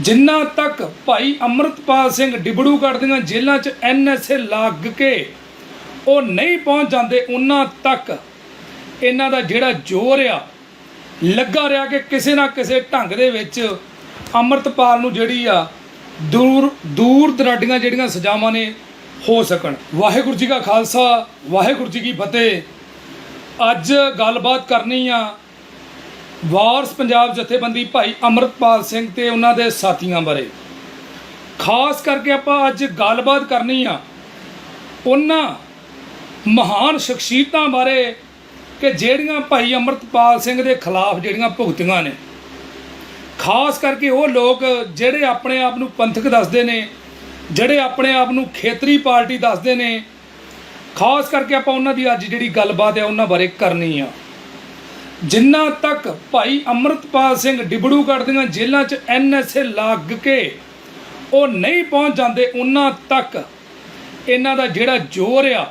ਜਿੰਨਾ ਤੱਕ ਭਾਈ ਅਮਰਤਪਾਲ ਸਿੰਘ ਡਿਬੜੂਗੜ੍ਹ ਦੀਆਂ ਜੇਲ੍ਹਾਂ 'ਚ ਐਨਐਸਏ ਲੱਗ ਕੇ ਉਹ ਨਹੀਂ ਪਹੁੰਚ ਜਾਂਦੇ, ਉਹਨਾਂ ਤੱਕ ਇਹਨਾਂ ਦਾ ਜਿਹੜਾ ਜ਼ੋਰ ਆ, ਲੱਗਾ ਰਿਹਾ ਕਿ ਕਿਸੇ ਨਾ ਕਿਸੇ ਢੰਗ ਦੇ ਵਿੱਚ ਅਮਰਤਪਾਲ ਨੂੰ ਜਿਹੜੀ ਆ, ਦੂਰ ਦੂਰ ਦਰਾਡੀਆਂ ਜਿਹੜੀਆਂ ਸਜ਼ਾਵਾਂ ਨੇ ਹੋ ਸਕਣ। ਵਾਹਿਗੁਰੂ ਜੀ ਕਾ ਖਾਲਸਾ, ਵਾਹਿਗੁਰੂ ਜੀ ਕੀ ਫਤਿਹ। ਅੱਜ ਗੱਲਬਾਤ ਕਰਨੀ ਆ ਵਾਰਸ ਪੰਜਾਬ ਜਥੇਬੰਦੀ ਭਾਈ ਅਮਰਤਪਾਲ ਸਿੰਘ ਤੇ ਉਹਨਾਂ ਦੇ ਸਾਥੀਆਂ ਬਾਰੇ। ਖਾਸ ਕਰਕੇ ਆਪਾਂ ਅੱਜ ਗੱਲਬਾਤ ਕਰਨੀ ਆ ਉਹਨਾਂ ਮਹਾਨ ਸ਼ਖਸੀਅਤਾਂ ਬਾਰੇ ਕਿ ਜਿਹੜੀਆਂ ਭਾਈ ਅਮਰਤਪਾਲ ਸਿੰਘ ਦੇ ਖਿਲਾਫ ਜਿਹੜੀਆਂ ਭੁਗਤੀਆਂ ਨੇ। ਖਾਸ ਕਰਕੇ ਉਹ ਲੋਕ ਜਿਹੜੇ ਆਪਣੇ ਆਪ ਨੂੰ ਪੰਥਕ ਦੱਸਦੇ ਨੇ, ਜਿਹੜੇ ਆਪਣੇ ਆਪ ਨੂੰ ਖੇਤਰੀ ਪਾਰਟੀ ਦੱਸਦੇ ਨੇ। ਖਾਸ ਕਰਕੇ ਆਪਾਂ ਉਹਨਾਂ ਦੀ ਅੱਜ ਜਿਹੜੀ ਗੱਲਬਾਤ ਹੈ ਉਹਨਾਂ ਬਾਰੇ ਕਰਨੀ ਆ। ਜਿੰਨਾ ਤੱਕ ਭਾਈ ਅਮਰਤਪਾਲ ਸਿੰਘ ਡਿਬੜੂਗੜ੍ਹ ਦੀਆਂ ਜੇਲ੍ਹਾਂ 'ਚ ਐਨਐਸਏ ਲੱਗ ਕੇ ਉਹ ਨਹੀਂ ਪਹੁੰਚ ਜਾਂਦੇ, ਉਹਨਾਂ ਤੱਕ ਇਹਨਾਂ ਦਾ ਜਿਹੜਾ ਜ਼ੋਰ ਆ,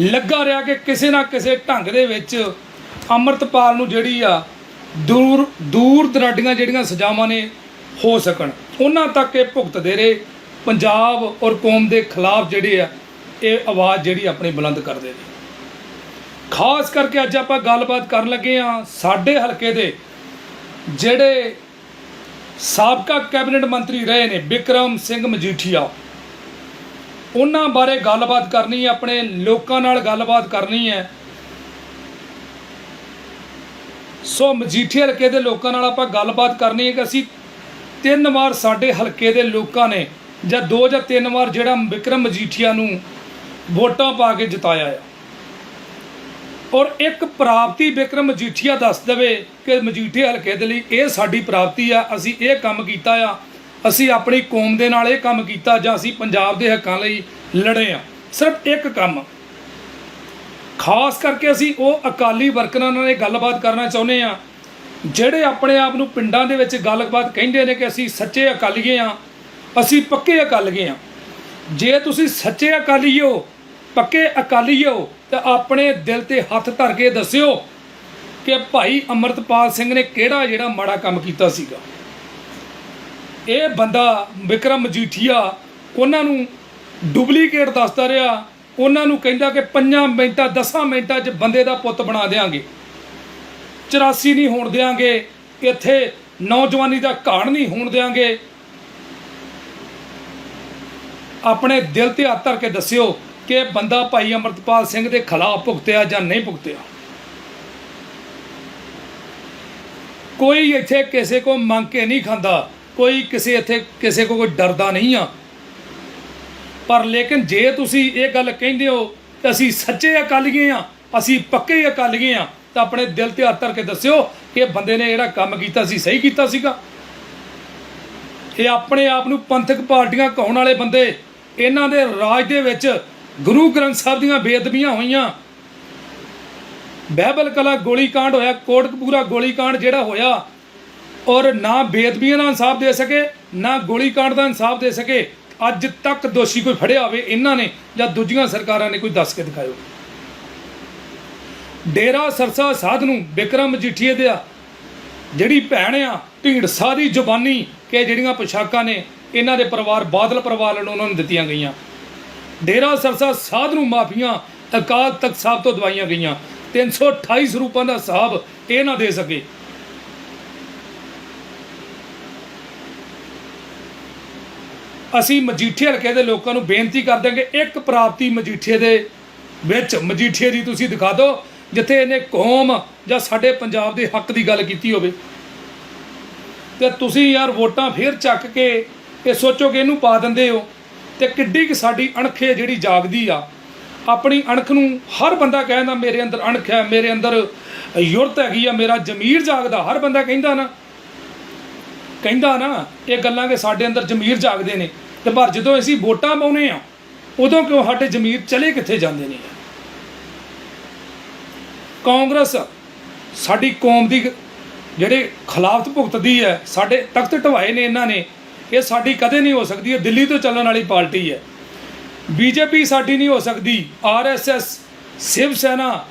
ਲੱਗਾ ਰਿਹਾ ਕਿ ਕਿਸੇ ਨਾ ਕਿਸੇ ਢੰਗ ਦੇ ਵਿੱਚ ਅਮਰਤਪਾਲ ਨੂੰ ਜਿਹੜੀ ਆ, ਦੂਰ ਦੂਰ ਦਰਾਡੀਆਂ ਜਿਹੜੀਆਂ ਸਜ਼ਾਵਾਂ ਨੇ ਹੋ ਸਕਣ। ਉਹਨਾਂ ਤੱਕ ਇਹ ਭੁਗਤਦੇ ਰਹੇ, ਪੰਜਾਬ ਔਰ ਕੌਮ ਦੇ ਖਿਲਾਫ ਜਿਹੜੇ ਆ, ਇਹ ਆਵਾਜ਼ ਜਿਹੜੀ ਆਪਣੀ ਬੁਲੰਦ ਕਰਦੇ ਨੇ। ਖਾਸ ਕਰਕੇ ਅੱਜ ਆਪਾਂ ਗੱਲਬਾਤ ਕਰਨ ਲੱਗੇ ਆ ਸਾਡੇ ਹਲਕੇ ਦੇ ਜਿਹੜੇ ਸਾਬਕਾ ਕੈਬਨਿਟ ਮੰਤਰੀ ਰਹੇ ਨੇ ਵਿਕਰਮ ਸਿੰਘ ਮਜੀਠੀਆ। ਉਹਨਾਂ ਬਾਰੇ ਗੱਲਬਾਤ ਕਰਨੀ ਹੈ, ਆਪਣੇ ਲੋਕਾਂ ਨਾਲ ਗੱਲਬਾਤ ਕਰਨੀ ਹੈ। ਸੋ ਮਜੀਠੀਆ ਹਲਕੇ ਦੇ ਲੋਕਾਂ ਨਾਲ ਆਪਾਂ ਗੱਲਬਾਤ ਕਰਨੀ ਹੈ ਕਿ ਅਸੀਂ ਤਿੰਨ ਵਾਰ ਸਾਡੇ ਹਲਕੇ ਦੇ ਲੋਕਾਂ ਨੇ ਜਾਂ ਦੋ ਜਾਂ ਤਿੰਨ ਵਾਰ ਜਿਹੜਾ ਵਿਕਰਮ ਮਜੀਠੀਆ ਨੂੰ ਵੋਟਾਂ ਪਾ ਕੇ ਜਿਤਾਇਆ ਹੈ। ਔਰ ਇੱਕ ਪ੍ਰਾਪਤੀ ਵਿਕਰਮ ਮਜੀਠੀਆ ਦੱਸ ਦੇਵੇ ਕਿ ਮਜੀਠੀਆ ਹਲਕੇ ਦੇ ਲਈ ਇਹ ਸਾਡੀ ਪ੍ਰਾਪਤੀ ਆ, ਅਸੀਂ ਇਹ ਕੰਮ ਕੀਤਾ ਆ, ਅਸੀਂ ਆਪਣੀ ਕੌਮ ਦੇ ਨਾਲ ਇਹ ਕੰਮ ਕੀਤਾ ਜਾਂ ਅਸੀਂ ਪੰਜਾਬ ਦੇ ਹੱਕਾਂ ਲਈ ਲੜੇ ਆ। ਸਿਰਫ ਇੱਕ ਕੰਮ। ਖਾਸ ਕਰਕੇ ਅਸੀਂ ਉਹ ਅਕਾਲੀ ਵਰਕਰਾਂ ਨਾਲ ਇਹ ਗੱਲਬਾਤ ਕਰਨਾ ਚਾਹੁੰਦੇ ਆ, ਜਿਹੜੇ ਆਪਣੇ ਆਪ ਨੂੰ ਪਿੰਡਾਂ ਦੇ ਵਿੱਚ ਗੱਲਬਾਤ ਕਹਿੰਦੇ ਨੇ ਕਿ ਅਸੀਂ ਸੱਚੇ ਅਕਾਲੀਏ ਆ, ਅਸੀਂ ਪੱਕੇ ਅਕਾਲੀਏ ਆ। ਜੇ ਤੁਸੀਂ ਸੱਚੇ ਅਕਾਲੀ ਹੋ ਪੱਕੇ ਅਕਾਲੀ ਹੋ ਤਾਂ ਆਪਣੇ ਦਿਲ ਤੇ ਹੱਥ ਧਰ ਕੇ ਦੱਸਿਓ ਕਿ ਭਾਈ ਅਮਰਤਪਾਲ ਸਿੰਘ ਨੇ ਕਿਹੜਾ ਜਿਹੜਾ ਮਾੜਾ ਕੰਮ ਕੀਤਾ ਸੀਗਾ। ਇਹ ਬੰਦਾ ਵਿਕਰਮ ਮਜੀਠੀਆ ਉਹਨਾਂ ਨੂੰ ਡੁਪਲੀਕੇਟ ਦੱਸਦਾ ਰਿਹਾ, ਉਹਨਾਂ ਨੂੰ ਕਹਿੰਦਾ ਕਿ 5 ਮਿੰਟਾਂ 10 ਮਿੰਟਾਂ 'ਚ ਬੰਦੇ ਦਾ ਪੁੱਤ ਬਣਾ ਦੇਾਂਗੇ 84 ਨਹੀਂ ਹੋਣ ਦੇਾਂਗੇ ਇੱਥੇ ਨੌਜਵਾਨੀ ਦਾ ਘਾਣ ਨਹੀਂ ਹੋਣ ਦੇਾਂਗੇ ਆਪਣੇ ਦਿਲ ਤੇ ਹੱਥ ਧਰ ਕੇ ਦੱਸਿਓ ਕਿ ਬੰਦਾ ਭਾਈ ਅਮਰਤਪਾਲ ਸਿੰਘ ਦੇ ਖਿਲਾਫ ਭੁਗਤਿਆ ਜਾਂ ਨਹੀਂ ਭੁਗਤਿਆ। ਕੋਈ ਇੱਥੇ ਕਿਸੇ ਕੋ ਮੰਗ ਕੇ ਨਹੀਂ ਖਾਂਦਾ, ਕੋਈ ਕਿਸੇ ਇੱਥੇ ਕਿਸੇ ਕੋ ਕੋਈ ਡਰਦਾ ਨਹੀਂ ਆ। ਪਰ ਲੇਕਿਨ ਜੇ ਤੁਸੀਂ ਇਹ ਗੱਲ ਕਹਿੰਦੇ ਹੋ ਕਿ ਅਸੀਂ ਸੱਚੇ ਅਕਾਲੀਏ ਆ, ਅਸੀਂ ਪੱਕੇ ਅਕਾਲੀਏ ਆ, ਤਾਂ ਆਪਣੇ ਦਿਲ ਤੇ ਹੱਥ ਧਰ ਕੇ ਦੱਸਿਓ ਕਿ ਬੰਦੇ ਨੇ ਜਿਹੜਾ ਕੰਮ ਕੀਤਾ ਸੀ, ਸਹੀ ਕੀਤਾ ਸੀਗਾ। ਇਹ ਆਪਣੇ ਆਪ ਨੂੰ ਪੰਥਕ ਪਾਰਟੀਆਂ ਕਹਾਉਣ ਵਾਲੇ ਬੰਦੇ, ਇਹਨਾਂ ਦੇ ਰਾਜ ਦੇ ਵਿੱਚ ਗੁਰੂ ਗ੍ਰੰਥ ਸਾਹਿਬ ਦੀਆਂ ਬੇਅਦਬੀਆਂ ਹੋਈਆਂ। ਬਹਿਬਲ ਕਲਾ ਗੋਲੀकांड ਹੋਇਆ, ਕੋਟਕਪੂਰਾ ਗੋਲੀकांड ਜਿਹੜਾ ਹੋਇਆ, ਔਰ ਨਾ ਬੇਦਬੀਆਂ ਦਾ ਇਨਸਾਫ ਦੇ ਸਕੇ, ਨਾ ਗੋਲੀकांड ਦਾ ਇਨਸਾਫ ਦੇ ਸਕੇ, ਅੱਜ ਤੱਕ ਦੋਸ਼ੀ ਕੋਈ ਫੜਿਆ ਹੋਵੇ ਇਹਨਾਂ ਨੇ ਜਾਂ ਦੂਜੀਆਂ ਸਰਕਾਰਾਂ ਨੇ ਕੋਈ ਦੱਸ ਕੇ ਦਿਖਾਇਓ। ਡੇਰਾ ਸਰਸਾ ਸਾਧ ਨੂੰ ਬਿਕਰਮ ਜੀਠੀਏ ਦੇ ਜਿਹੜੀ ਭੈਣ ਆ ਢੀਂਡਸਾ ਦੀ ਜ਼ੁਬਾਨੀ ਕਿ ਜਿਹੜੀਆਂ ਪੋਸ਼ਾਕਾਂ ਨੇ, ਇਹਨਾਂ ਦੇ ਪਰਿਵਾਰ ਬਾਦਲ ਪਰਿਵਾਰ ਨੂੰ ਉਹਨਾਂ ਨੂੰ ਦਿੱਤੀਆਂ ਗਈਆਂ। ਡੇਰਾ ਸਰਸਾ ਸਾਧ ਨੂੰ ਮਾਫੀਆਂ ਅਕਾਲ ਤਖਤ ਸਾਹਿਬ ਤੋਂ ਦਵਾਈਆਂ ਗਈਆਂ। 328 ਸਰੂਪਾਂ ਦਾ ਹਿਸਾਬ ਇਹ ਨਾ ਦੇ ਸਕੇ। ਅਸੀਂ ਮਜੀਠੇ ਹਲਕੇ ਦੇ ਲੋਕਾਂ ਨੂੰ ਬੇਨਤੀ ਕਰ ਦਾਂਗੇ ਇੱਕ ਪ੍ਰਾਪਤੀ ਮਜੀਠੇ ਦੇ ਵਿੱਚ ਮਜੀਠੇ ਦੀ ਤੁਸੀਂ ਦਿਖਾ ਦਿਓ, ਜਿੱਥੇ ਇਹਨੇ ਕੌਮ ਜਾਂ ਸਾਡੇ ਪੰਜਾਬ ਦੇ ਹੱਕ ਦੀ ਗੱਲ ਕੀਤੀ ਹੋਵੇ। ਤੇ ਤੁਸੀਂ ਯਾਰ ਵੋਟਾਂ ਫੇਰ ਚੱਕ ਕੇ ਇਹ ਸੋਚੋ ਕਿ ਇਹਨੂੰ ਪਾ ਦਿੰਦੇ ਹੋ। ਤੇ ਕਿੱਡੀ ਕਿ ਸਾਡੀ ਅਣਖ ਹੈ ਜਿਹੜੀ ਜਾਗਦੀ ਆ। ਆਪਣੀ ਅਣਖ ਨੂੰ ਹਰ ਬੰਦਾ ਕਹਿੰਦਾ, ਮੇਰੇ ਅੰਦਰ ਅਣਖ ਹੈ, ਮੇਰੇ ਅੰਦਰ ਯੁਰਤ ਹੈਗੀ ਆ, ਮੇਰਾ ਜ਼ਮੀਰ ਜਾਗਦਾ। ਹਰ ਬੰਦਾ ਕਹਿੰਦਾ ਨਾ। ਕਹਿੰਦਾ ਨਾ, ਇਹ ਗੱਲਾਂ ਕਿ ਸਾਡੇ ਅੰਦਰ ਜ਼ਮੀਰ ਜਾਗਦੇ ਨੇ। ਤੇ ਪਰ ਜਦੋਂ ਅਸੀਂ ਵੋਟਾਂ ਪਾਉਨੇ ਆ, ਉਦੋਂ ਕਿਉਂ ਸਾਡੇ ਜ਼ਮੀਰ ਚਲੇ ਕਿੱਥੇ ਜਾਂਦੇ ਨੇ? ਕਾਂਗਰਸ ਸਾਡੀ ਕੌਮ ਦੀ ਜਿਹੜੇ ਖਿਲਾਫਤ ਭੁਗਤਦੀ ਹੈ, ਸਾਡੇ ਤਖਤ ਢਵਾਏ ਨੇ ਇਹਨਾਂ ਨੇ। ਇਹ ਸਾਡੀ ਕਦੇ ਨਹੀਂ ਹੋ ਸਕਦੀ, ਇਹ ਦਿੱਲੀ ਤੋਂ ਚੱਲਣ ਵਾਲੀ ਪਾਰਟੀ ਹੈ। ਬੀਜੇਪੀ ਸਾਡੀ ਨਹੀਂ ਹੋ ਸਕਦੀ ਆਰਐਸਐਸ ਸ਼ਿਵ ਸੈਨਾ,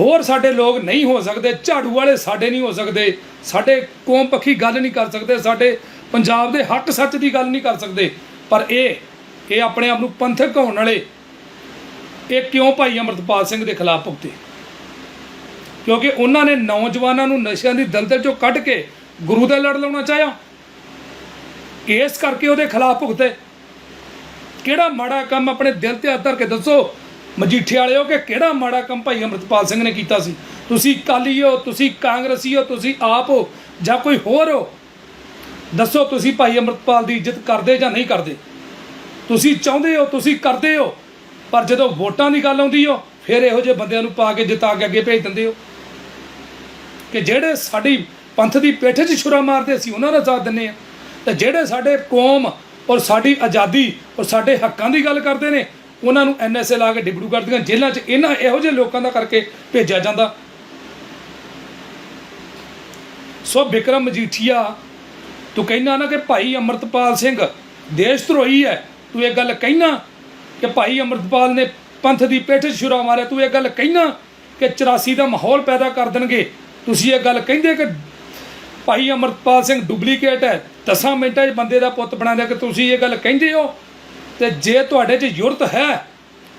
ਹੋਰ ਸਾਡੇ ਲੋਕ ਨਹੀਂ ਹੋ ਸਕਦੇ, ਝਾੜੂ ਵਾਲੇ ਸਾਡੇ ਨਹੀਂ ਹੋ ਸਕਦੇ, ਸਾਡੇ ਕੌਮ ਪੱਖੀ ਗੱਲ ਨਹੀਂ ਕਰ ਸਕਦੇ, ਸਾਡੇ ਪੰਜਾਬ ਦੇ ਹੱਕ ਸੱਚ ਦੀ ਗੱਲ ਨਹੀਂ ਕਰ ਸਕਦੇ। ਪਰ ਇਹ ਇਹ ਆਪਣੇ ਆਪ ਨੂੰ ਪੰਥਕ ਹੋਣ ਵਾਲੇ, ਇਹ ਕਿਉਂ ਭਾਈ ਅਮਰਤਪਾਲ ਸਿੰਘ ਦੇ ਖਿਲਾਫ ਭੁਗਤੇ? ਕਿਉਂਕਿ ਉਹਨਾਂ ਨੇ ਨੌਜਵਾਨਾਂ ਨੂੰ ਨਸ਼ਿਆਂ ਦੀ ਦਲਦਲ ਚੋਂ ਕੱਢ ਕੇ ਗੁਰੂ ਦਾ ਲੜ ਲਾਉਣਾ ਚਾਹਿਆ। ਕੇਸ ਕਰਕੇ ਉਹਦੇ ਖਿਲਾਫ ਭੁਗਤੇ। ਕਿਹੜਾ ਮਾੜਾ ਕੰਮ ਆਪਣੇ ਦਿਲ ਤੇ ਹੱਥ ਧਰ ਕੇ ਦੱਸੋ ਮਜੀਠੇ ਵਾਲਿਓ ਕਿ ਕਿਹੜਾ ਮਾੜਾ ਕੰਮ ਭਾਈ ਅਮਰਤਪਾਲ ਸਿੰਘ ਨੇ ਕੀਤਾ ਸੀ? ਤੁਸੀਂ ਕਾਲੀ ਹੋ, ਤੁਸੀਂ ਕਾਂਗਰਸੀ ਹੋ, ਤੁਸੀਂ ਆਪ ਹੋ ਜਾਂ ਕੋਈ ਹੋਰ ਹੋ? ਦੱਸੋ ਤੁਸੀਂ ਭਾਈ ਅਮਰਤਪਾਲ ਦੀ ਇੱਜ਼ਤ ਕਰਦੇ ਜਾਂ ਨਹੀਂ ਕਰਦੇ? ਤੁਸੀਂ ਚਾਹੁੰਦੇ ਹੋ, ਤੁਸੀਂ ਕਰਦੇ ਹੋ, ਪਰ ਜਦੋਂ ਵੋਟਾਂ ਦੀ ਗੱਲ ਆਉਂਦੀ ਹੋ, ਫਿਰ ਇਹੋ ਜਿਹੇ ਬੰਦਿਆਂ ਨੂੰ ਪਾ ਕੇ ਜਿਤਾ ਕੇ ਅੱਗੇ ਭੇਜ ਦਿੰਦੇ ਹੋ। ਕਿ ਜਿਹੜੇ ਸਾਡੀ ਪੰਥ ਦੀ ਪਿੱਠ 'ਚ ਛੁਰਾ ਮਾਰਦੇ ਸੀ ਉਹਨਾਂ ਦਾ ਸਾਥ ਦਿੰਨੇ ਆ ਤੇ ਜਿਹੜੇ ਸਾਡੇ ਕੌਮ ਔਰ ਸਾਡੀ ਆਜ਼ਾਦੀ ਔਰ ਸਾਡੇ ਹੱਕਾਂ ਦੀ ਗੱਲ ਕਰਦੇ ਨੇ, ਉਹਨਾਂ ਨੂੰ ਐਨਐਸਏ ਲਾ ਕੇ ਡਿਬੜੂ ਕਰ ਦੀਆਂ ਜੇਲ੍ਹਾਂ 'ਚ ਇਹਨਾਂ ਇਹੋ ਜਿਹੇ ਲੋਕਾਂ ਦਾ ਕਰਕੇ ਭੇਜਿਆ ਜਾਂਦਾ। ਸੋ ਵਿਕਰਮ ਮਜੀਠੀਆ, ਤੂੰ ਕਹਿਣਾ ਨਾ ਕਿ ਭਾਈ ਅਮਰਤਪਾਲ ਸਿੰਘ ਦੇਸ਼ ਧਰੋਹੀ ਹੈ ਤੂੰ ਇਹ ਗੱਲ ਕਹਿਣਾ ਕਿ ਭਾਈ ਅਮਰਤਪਾਲ ਨੇ ਪੰਥ ਦੀ ਪਿੱਠ 'ਚ ਛੁਰਾ ਮਾਰਿਆ। ਤੂੰ ਇਹ ਗੱਲ ਕਹਿਣਾ ਕਿ 84 ਦਾ ਮਾਹੌਲ ਪੈਦਾ ਕਰ ਦੇਣਗੇ। ਤੁਸੀਂ ਇਹ ਗੱਲ ਕਹਿੰਦੇ ਕਿ ਭਾਈ ਅਮਰਤਪਾਲ ਸਿੰਘ ਡੁਪਲੀਕੇਟ ਹੈ। 10 ਮਿੰਟਾਂ 'ਚ ਬੰਦੇ ਦਾ ਪੁੱਤ ਬਣਾ ਦਿਆ ਕਿ ਤੁਸੀਂ ਇਹ ਗੱਲ ਕਹਿੰਦੇ ਹੋ? ਤੇ ਜੇ ਤੁਹਾਡੇ 'ਚ ਯੁਰਤ ਹੈ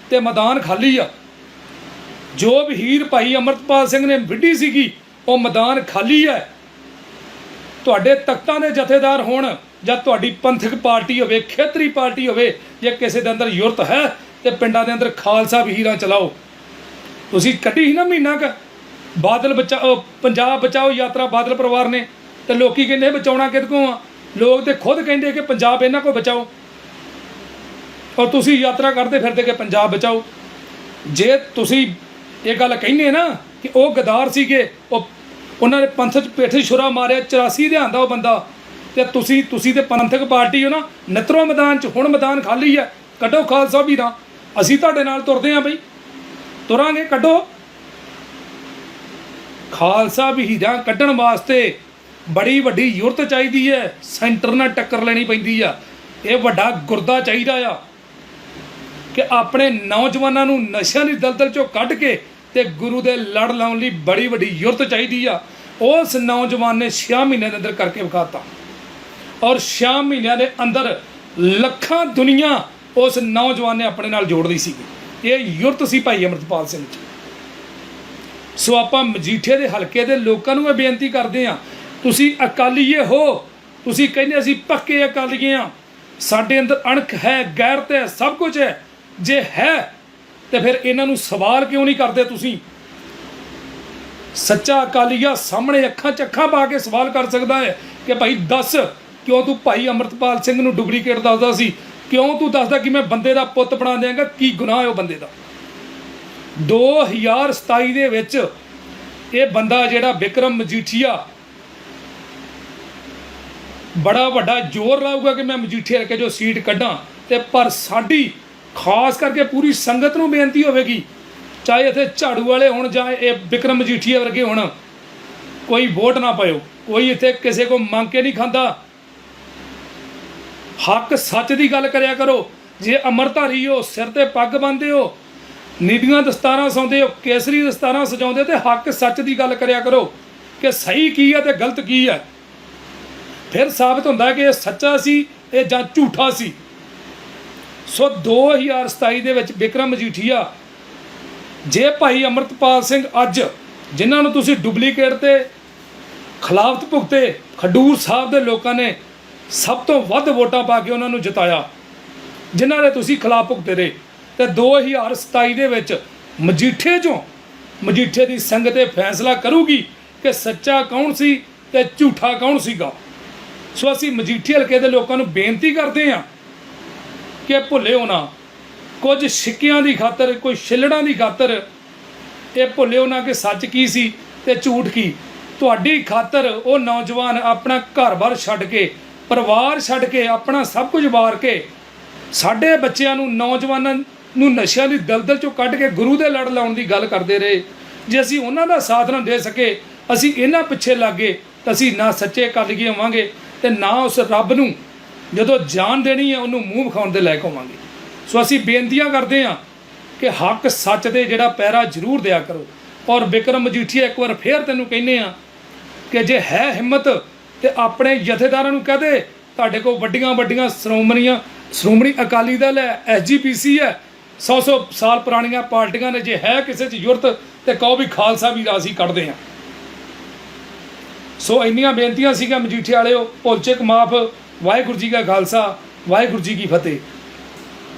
ਤੇ ਮੈਦਾਨ ਖਾਲੀ ਆ। ਜੋ ਵੀਰ ਭਾਈ ਅਮਰਤਪਾਲ ਸਿੰਘ ਨੇ ਵਿੱਢੀ ਸੀਗੀ, ਉਹ ਮੈਦਾਨ ਖਾਲੀ ਹੈ। ਤੁਹਾਡੇ ਤਖਤਾਂ ਦੇ ਜਥੇਦਾਰ ਹੋਣ ਜਾਂ ਤੁਹਾਡੀ ਪੰਥਕ ਪਾਰਟੀ ਹੋਵੇ, ਖੇਤਰੀ ਪਾਰਟੀ ਹੋਵੇ, ਜੇ ਕਿਸੇ ਦੇ ਅੰਦਰ ਯੁਰਤ ਹੈ ਤੇ ਪਿੰਡਾਂ ਦੇ ਅੰਦਰ ਖਾਲਸਾ ਵਹੀਰਾਂ ਚਲਾਓ। ਤੁਸੀਂ ਕੱਢੀ ਸੀ ਨਾ ਮਹੀਨਾ ਕ? ਬਾਦਲ ਬਚਾਓ ਪੰਜਾਬ ਬਚਾਓ ਯਾਤਰਾ ਬਾਦਲ ਪਰਿਵਾਰ ਨੇ। ਤੇ ਲੋਕੀ ਕਹਿੰਦੇ ਬਚਾਉਣਾ ਕਿਹਦੇ ਕੋਲ ਆ? ਲੋਕ ਤੇ ਖੁਦ ਕਹਿੰਦੇ ਕਿ ਪੰਜਾਬ ਇਹਨਾਂ ਕੋਲ ਬਚਾਓ। ਔਰ ਤੁਸੀਂ ਯਾਤਰਾ ਕਰਦੇ ਫਿਰਦੇ ਕਿ ਪੰਜਾਬ ਬਚਾਓ। ਜੇ ਤੁਸੀਂ ਇਹ ਗੱਲ ਕਹਿੰਦੇ ਨਾ ਕਿ ਉਹ ਗਦਾਰ ਸੀਗੇ, ਉਹ ਉਹਨਾਂ ਨੇ ਪੰਥ 'ਚ ਪੇਠ ਛੁਰਾ ਮਾਰਿਆ 84 ਦੇ ਆਂਦਾ ਉਹ ਬੰਦਾ, ਤੇ ਤੁਸੀਂ ਤੁਸੀਂ ਤੇ ਪੰਥਕ ਪਾਰਟੀ ਹੋ ਨਾ, ਨਤਰੋ ਮੈਦਾਨ 'ਚ ਹੁਣ ਮੈਦਾਨ ਖਾਲੀ ਹੈ ਕੱਢੋ ਖਾਲਸਾ ਵੀਰਾਂ ਅਸੀਂ ਤੁਹਾਡੇ ਨਾਲ ਤੁਰਦੇ ਆਂ ਬਈ। ਤੁਰਾਂਗੇ, ਕੱਢੋ। ਖਾਲਸਾ ਵੀਰਾਂ ਕੱਢਣ ਵਾਸਤੇ ਬੜੀ ਵੱਡੀ ਯੁਰਤ ਚਾਹੀਦੀ ਹੈ, ਸੈਂਟਰ ਨਾਲ ਟੱਕਰ ਲੈਣੀ ਪੈਂਦੀ ਆ। ਇਹ ਵੱਡਾ ਗੁਰਦਾ ਚਾਹੀਦਾ ਆ ਕਿ ਆਪਣੇ ਨੌਜਵਾਨਾਂ ਨੂੰ ਨਸ਼ਿਆਂ ਦੀ ਦਲਦਲ ਚੋਂ ਕੱਢ ਕੇ ਤੇ ਗੁਰੂ ਦੇ ਲੜ ਲਾਉਣ ਲਈ ਬੜੀ ਵੱਡੀ ਯੁਰਤ ਚਾਹੀਦੀ ਆ। ਉਸ ਨੌਜਵਾਨ ਨੇ 6 ਮਹੀਨਿਆਂ ਦੇ ਅੰਦਰ ਕਰਕੇ ਵਿਖਾਤਾ। ਔਰ 6 ਮਹੀਨਿਆਂ ਦੇ ਅੰਦਰ ਲੱਖਾਂ ਦੁਨੀਆ ਉਸ ਨੌਜਵਾਨ ਨੇ ਆਪਣੇ ਨਾਲ ਜੋੜਦੀ ਲਈ ਸੀ ਇਹ ਯੁਰਤ ਸੀ ਭਾਈ ਅਮਰਤਪਾਲ ਸਿੰਘ ਚ ਸੋ ਆਪਾਂ ਮਜੀਠੇ ਦੇ ਹਲਕੇ ਦੇ ਲੋਕਾਂ ਨੂੰ ਇਹ ਬੇਨਤੀ ਕਰਦੇ ਆ ਤੁਸੀਂ ਅਕਾਲੀਏ ਹੋ। ਤੁਸੀਂ ਕਹਿੰਦੇ ਅਸੀਂ ਪੱਕੇ ਅਕਾਲੀਏ ਆ ਸਾਡੇ ਅੰਦਰ ਅਣਖ ਹੈ ਗੈਰਤ ਹੈ ਸਭ ਕੁਝ ਹੈ। ਜੇ ਹੈ, ਤੇ ਫਿਰ ਇਹਨਾਂ ਨੂੰ ਸਵਾਲ ਕਿਉਂ ਨਹੀਂ ਕਰਦੇ ਤੁਸੀਂ? ਸੱਚਾ ਅਕਾਲੀਆ ਸਾਹਮਣੇ ਅੱਖਾਂ ਚੱਖਾਂ ਪਾ ਕੇ ਸਵਾਲ ਕਰ ਸਕਦਾ ਹੈ ਕਿ ਭਾਈ ਦੱਸ, ਕਿਉਂ ਤੂੰ ਭਾਈ ਅਮਰਤਪਾਲ ਸਿੰਘ ਨੂੰ ਡੁਪਲੀਕੇਟ ਦੱਸਦਾ ਸੀ? ਕਿਉਂ ਤੂੰ ਦੱਸਦਾ ਕਿ ਮੈਂ ਬੰਦੇ ਦਾ ਪੁੱਤ ਬਣਾ ਦਿਆਂਗਾ? ਕੀ ਗੁਨਾਹ ਹੈ ਉਹ ਬੰਦੇ ਦਾ? 2027 ਦੇ ਵਿੱਚ ਇਹ ਬੰਦਾ ਜਿਹੜਾ ਵਿਕਰਮ ਮਜੀਠੀਆ ਬੜਾ ਵੱਡਾ ਜ਼ੋਰ ਲਾਊਗਾ ਕਿ ਮੈਂ ਮਜੀਠੀਆ ਕੇ ਜੋ ਸੀਟ ਕੱਢਾਂ ਤੇ ਪਰ ਸਾਡੀ, ਖਾਸ ਕਰਕੇ ਪੂਰੀ ਸੰਗਤ ਨੂੰ ਬੇਨਤੀ ਹੋਵੇਗੀ, ਚਾਹੇ ਇੱਥੇ ਝਾੜੂ ਵਾਲੇ ਹੋਣ ਜਾਂ ਇਹ ਵਿਕਰਮ ਮਜੀਠੀਆ ਵਰਗੇ ਹੋਣ, ਕੋਈ ਵੋਟ ਨਾ ਪਾਇਓ, ਕੋਈ ਇੱਥੇ ਕਿਸੇ ਕੋ ਮੰਗ ਕੇ ਨਹੀਂ ਖਾਂਦਾ। ਹੱਕ ਸੱਚ ਦੀ ਗੱਲ ਕਰਿਆ ਕਰੋ, ਜੇ ਅਮਰਧਾਰੀ ਹੋ, ਸਿਰ ਤੇ ਪੱਗ ਬੰਨ੍ਹਦੇ ਹੋ ਨੀਲੀਆਂ ਦਸਤਾਰਾਂ ਸੌਂਦੇ ਹੋ, ਕੇਸਰੀ ਦਸਤਾਰਾਂ ਸਜਾਉਂਦੇ ਤੇ ਹੱਕ ਸੱਚ ਦੀ ਗੱਲ ਕਰਿਆ ਕਰੋ ਕਿ ਸਹੀ ਕੀ ਹੈ ਤੇ ਗਲਤ ਕੀ ਹੈ। ਫਿਰ ਸਾਬਤ ਹੁੰਦਾ ਕਿ ਇਹ ਸੱਚਾ ਸੀ, ਇਹ ਜਾਂ ਝੂਠਾ ਸੀ। ਸੋ 2027 ਦੇ ਵਿੱਚ ਵਿਕਰਮ ਮਜੀਠੀਆ, ਜੇ ਭਾਈ ਅਮਰਤਪਾਲ ਸਿੰਘ ਅੱਜ, ਜਿਨ੍ਹਾਂ ਨੂੰ ਤੁਸੀਂ ਡੁਪਲੀਕੇਟ ਤੇ ਖਿਲਾਫਤ ਭੁਗਤੇ, ਖਡੂਰ ਸਾਹਿਬ ਦੇ ਲੋਕਾਂ ਨੇ ਸਭ ਤੋਂ ਵੱਧ ਵੋਟਾਂ ਪਾ ਕੇ ਉਹਨਾਂ ਨੂੰ ਜਿਤਾਇਆ, ਜਿਨ੍ਹਾਂ ਦੇ ਤੁਸੀਂ ਖਿਲਾਫ ਭੁਗਤੇ ਰਹੇ, ਤੇ 2027 ਦੇ ਵਿੱਚ ਮਜੀਠੇ ਚੋਂ ਮਜੀਠੇ ਦੀ ਸੰਗਤ ਇਹ ਫੈਸਲਾ ਕਰੂਗੀ ਕਿ ਸੱਚਾ ਕੌਣ ਸੀ ਤੇ ਝੂਠਾ ਕੌਣ ਸੀਗਾ। ਸੋ ਅਸੀਂ ਮਜੀਠੀ ਹਲਕੇ ਦੇ ਲੋਕਾਂ ਨੂੰ ਬੇਨਤੀ ਕਰਦੇ ਹਾਂ ਕਿ ਭੁੱਲਿਓ ਨਾ। ਕੁਝ ਸਿੱਕਿਆਂ ਦੀ ਖਾਤਰ, ਕੋਈ ਛਿੱਲੜਾਂ ਦੀ ਖਾਤਰ ਇਹ ਭੁੱਲਿਓ ਨਾ ਕਿ ਸੱਚ ਕੀ ਸੀ ਤੇ ਝੂਠ ਕੀ। ਤੁਹਾਡੀ ਖਾਤਰ ਉਹ ਨੌਜਵਾਨ ਆਪਣਾ ਘਰ-ਬਾਰ ਛੱਡ ਕੇ, ਪਰਿਵਾਰ ਛੱਡ ਕੇ, ਆਪਣਾ ਸਭ ਕੁਝ ਵਾਰ ਕੇ, ਸਾਡੇ ਬੱਚਿਆਂ ਨੂੰ, ਨੌਜਵਾਨਾਂ ਨੂੰ ਨਸ਼ਿਆਂ ਦੀ ਦਲਦਲ ਚੋਂ ਕੱਢ ਕੇ ਗੁਰੂ ਦੇ ਲੜ ਲਾਉਣ ਦੀ ਗੱਲ ਕਰਦੇ ਰਹੇ। ਜੇ ਅਸੀਂ ਉਹਨਾਂ ਦਾ ਸਾਥ ਨਾ ਦੇ ਸਕੇ, ਅਸੀਂ ਇਹਨਾਂ ਪਿੱਛੇ ਲੱਗੇ ਤਾਂ ਅਸੀਂ ਨਾ ਸੱਚੇ ਕੱਲ੍ਹ ਹੋਵਾਂਗੇ। ਤੇ ਨਾ ਉਸ ਰੱਬ ਨੂੰ। ਜਦੋਂ ਜਾਨ ਦੇਣੀ ਹੈ, ਉਹਨੂੰ ਮੂੰਹ ਵਿਖਾਉਣ ਦੇ ਲਾਇਕ ਹੋਵਾਂਗੇ ਸੋ ਅਸੀਂ ਬੇਨਤੀਆਂ ਕਰਦੇ ਹਾਂ ਕਿ ਹੱਕ ਸੱਚ ਦੇ ਜਿਹੜਾ ਪੈਰਾ ਜ਼ਰੂਰ ਦਿਆ ਕਰੋ। ਔਰ ਬਿਕਰਮ ਮਜੀਠੀਆ ਇੱਕ ਵਾਰ ਫੇਰ ਤੈਨੂੰ ਕਹਿੰਦੇ ਆ ਕਿ ਜੇ ਹੈ ਹਿੰਮਤ ਤੇ ਆਪਣੇ ਜਥੇਦਾਰਾਂ ਨੂੰ ਕਹਦੇ, ਤੁਹਾਡੇ ਕੋਲ ਵੱਡੀਆਂ ਵੱਡੀਆਂ ਸ਼੍ਰੋਮਣੀਆਂ, ਸ਼੍ਰੋਮਣੀ ਅਕਾਲੀ ਦਲ ਹੈ ਐਸਜੀਪੀਸੀ ਹੈ 100 100 ਸਾਲ ਪੁਰਾਣੀਆਂ ਪਾਰਟੀਆਂ ਨੇ, ਜੇ ਹੈ ਕਿਸੇ 'ਚ ਜ਼ਰੂਰਤ ਤੇ ਕਹੋ ਵੀ ਖਾਲਸਾ ਵੀ ਰਾਸੀ ਕੱਢਦੇ ਆ ਸੋ ਇੰਨੀਆਂ ਬੇਨਤੀਆਂ ਸੀਗੀਆਂ ਮਜੀਠੇ ਵਾਲਿਓ ਭੁੱਲ ਚੁੱਕ ਮਾਫ, ਵਾਹਿਗੁਰੂ ਜੀ ਕਾ ਖਾਲਸਾ, ਵਾਹਿਗੁਰੂ ਜੀ ਕੀ ਫਤਿਹ।